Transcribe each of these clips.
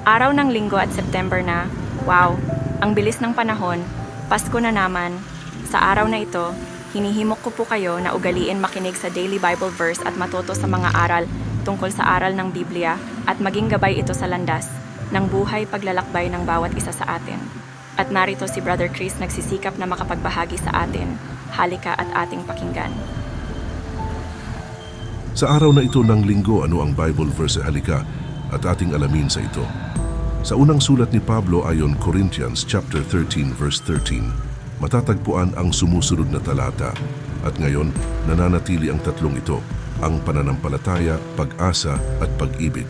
Araw ng linggo at September na. Wow, ang bilis ng panahon. Pasko na naman. Sa araw na ito, hinihimok ko po kayo na ugaliin makinig sa daily Bible verse at matuto sa mga aral tungkol sa aral ng Biblia at maging gabay ito sa landas ng buhay paglalakbay ng bawat isa sa atin. At narito si Brother Chris nagsisikap na makapagbahagi sa atin. Halika at ating pakinggan. Sa araw na ito ng linggo, ano ang Bible verse halika at ating alamin sa ito. Sa unang sulat ni Pablo ayon Corinthians chapter 13 verse 13, matatagpuan ang sumusunod na talata at ngayon nananatili ang tatlong ito, ang pananampalataya, pag-asa at pag-ibig.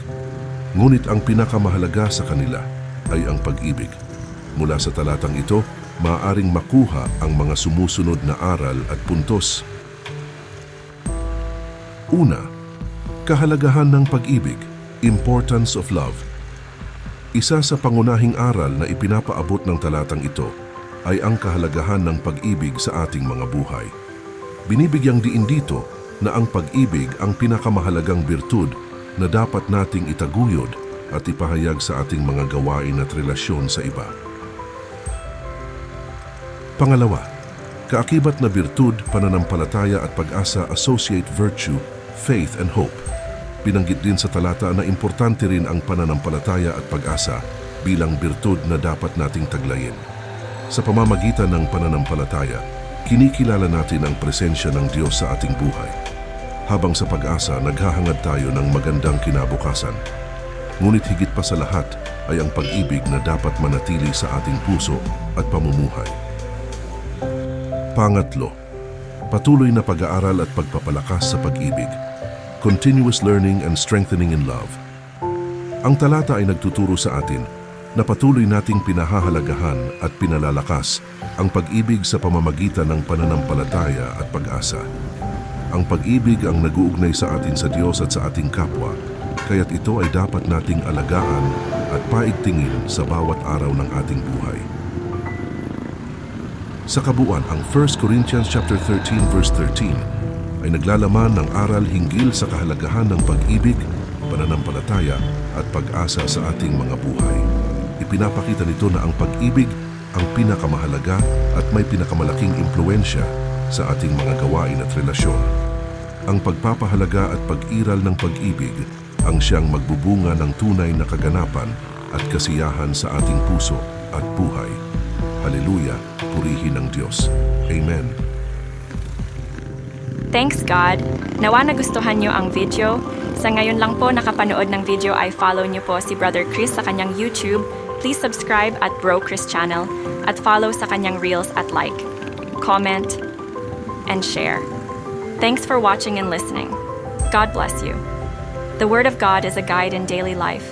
Ngunit ang pinakamahalaga sa kanila ay ang pag-ibig. Mula sa talatang ito, maaaring makuha ang mga sumusunod na aral at puntos Una, kahalagahan ng pag-ibig, importance of love. Isa sa pangunahing aral na ipinapaabot ng talatang ito ay ang kahalagahan ng pag-ibig sa ating mga buhay. Binibigyang diin dito na ang pag-ibig ang pinakamahalagang birtud na dapat nating itaguyod at ipahayag sa ating mga gawain at relasyon sa iba. Pangalawa, kaakibat na birtud, pananampalataya at pag-asa associate virtue, faith and hope. Binanggit din sa talata na importante rin ang pananampalataya at pag-asa bilang birtud na dapat nating taglayin. Sa pamamagitan ng pananampalataya, kinikilala natin ang presensya ng Diyos sa ating buhay. Habang sa pag-asa, naghahangad tayo ng magandang kinabukasan. Ngunit higit pa sa lahat ay ang pag-ibig na dapat manatili sa ating puso at pamumuhay. Pangatlo, patuloy na pag-aaral at pagpapalakas sa pag-ibig. Continuous learning and strengthening in love. Ang talata ay nagtuturo sa atin na patuloy nating pinahahalagahan at pinalalakas ang pag-ibig sa pamamagitan ng pananampalataya at pag-asa. Ang pag-ibig ang naguugnay sa atin sa Diyos at sa ating kapwa, kaya't ito ay dapat nating alagaan at paigtingin sa bawat araw ng ating buhay. Sa kabuuan, ang 1 Corinthians chapter 13 verse 13 ay naglalaman ng aral hinggil sa kahalagahan ng pag-ibig, pananampalataya at pag-asa sa ating mga buhay. Ipinapakita nito na ang pag-ibig ang pinakamahalaga at may pinakamalaking impluensya sa ating mga gawain at relasyon. Ang pagpapahalaga at pag-iral ng pag-ibig ang siyang magbubunga ng tunay na kaganapan at kasiyahan sa ating puso at buhay. Haleluya, purihin ng Diyos. Amen. Thanks God! Nawa nagustuhan nyo ang video. Sa ngayon lang po nakapanood ng video ay follow nyo po si Brother Chris sa kanyang YouTube. Please subscribe at Bro Chris channel at follow sa kanyang Reels at like, comment, and share. Thanks for watching and listening. God bless you. The Word of God is a guide in daily life.